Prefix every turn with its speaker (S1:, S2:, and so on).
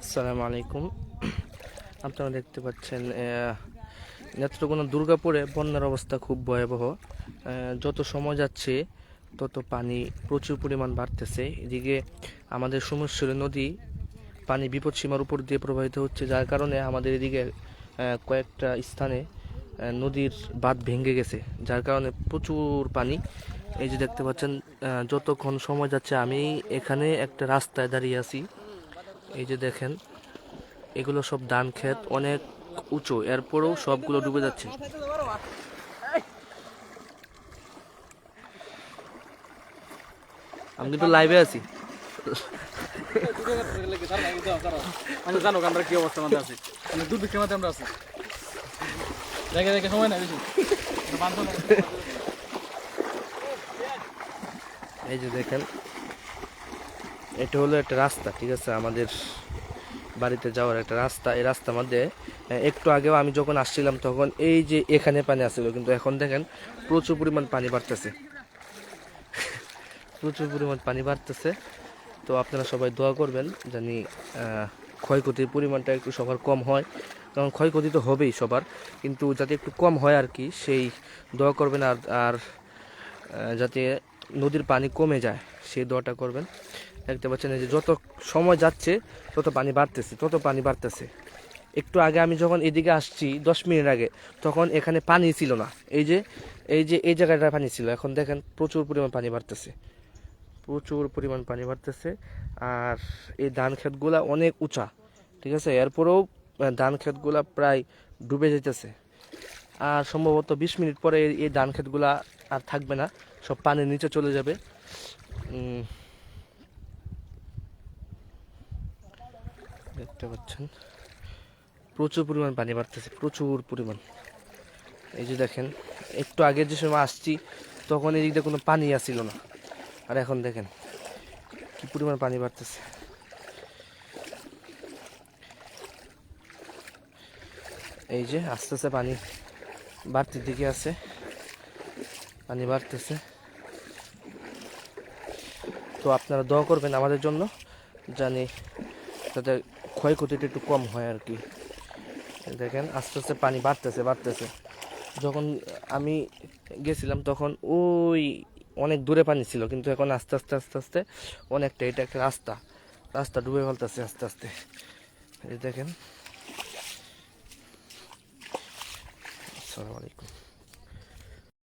S1: আসসালামু আলাইকুম। আপনারা দেখতে পাচ্ছেন নেত্রকোনা দুর্গাপুরে বন্যার অবস্থা খুব ভয়াবহ। যত সময় যাচ্ছে, তত পানি প্রচুর পরিমাণ বাড়তেছে। এদিকে আমাদের সমস্যা নদী পানি বিপদসীমার উপর দিয়ে প্রবাহিত হচ্ছে, যার কারণে আমাদের এদিকে কয়েকটা স্থানে নদীর বাঁধ ভেঙে গেছে, যার কারণে প্রচুর পানি এই যে দেখতে পাচ্ছেন যতক্ষণ সময় যাচ্ছে, আমি এখানে একটা রাস্তায় দাঁড়িয়ে আছি। এই যে দেখেন, এগুলো সব ধান ক্ষেত, অনেক উঁচু। এরপরেও সবগুলো ডুবে যাচ্ছে। আমি কিন্তু লাইভে আছি।
S2: জানো আমরা কি মানে দেখে দেখে সময় নাই বেশি।
S1: এই যে দেখেন, এটা হলো একটা রাস্তা, ঠিক আছে? আমাদের বাড়িতে যাওয়ার একটা রাস্তা। এই রাস্তার মধ্যে একটু আগেও আমি যখন আসছিলাম তখন এই যে এখানে পানি আসছিল কিন্তু এখন দেখেন প্রচুর পরিমাণ পানি বাড়তেছে। প্রচুর পরিমাণ পানি বাড়তেছে। তো আপনারা সবাই দোয়া করবেন জানি ক্ষয়ক্ষতির পরিমাণটা একটু সবার কম হয়, কারণ ক্ষয়ক্ষতি তো হবেই সবার, কিন্তু যাতে একটু কম হয় আর কি, সেই দোয়া করবেন। আর আর যাতে নদীর পানি কমে যায়, সেই দোয়াটা করবেন। দেখতে পাচ্ছেন যে যত সময় যাচ্ছে, তত পানি বাড়তেছে, তত পানি বাড়তেছে। একটু আগে আমি যখন এদিকে আসছি, দশ মিনিট আগে, তখন এখানে পানি ছিল না। এই যে এই যে, এই জায়গাটা পানি ছিল। এখন দেখেন প্রচুর পরিমাণ পানি বাড়তেছে। প্রচুর পরিমাণ পানি বাড়তেছে। আর এই ধান ক্ষেতগুলা অনেক উঁচা, ঠিক আছে? এরপরেও ধান ক্ষেতগুলা প্রায় ডুবে যেতেছে আর সম্ভবত বিশ মিনিট পরে এই- ধান ক্ষেতগুলা আর থাকবে না। সব পানির নিচে চলে যাবে। দেখতে পাচ্ছেন? প্রচুর পরিমাণ পানি বাড়তেছে, প্রচুর পরিমাণ। এই যে দেখেন, একটু আগে যে সময় আসছি, তখন এই দিকটা কোনো পানি আসছিল না। আর এখন দেখেন, কি পরিমাণ পানি বাড়তেছে। এই যে, আস্তে আস্তে পানি বাড়তির দিকে আছে। পানি বাড়তেছে। তো আপনারা দোয়া করবেন আমাদের জন্য, জানি যাতে ক্ষয়ক্ষতিটা একটু কম হয় আর কি। দেখেন, আস্তে আস্তে পানি বাড়তেছে বাড়তেছে। যখন আমি গেছিলাম তখন ওই অনেক দূরে পানি ছিল, কিন্তু এখন আস্তে আস্তে আস্তে আস্তে অনেকটা এটা একটা রাস্তা রাস্তা ডুবে ফেলতেছে আস্তে আস্তে। দেখেন। আসসালামু আলাইকুম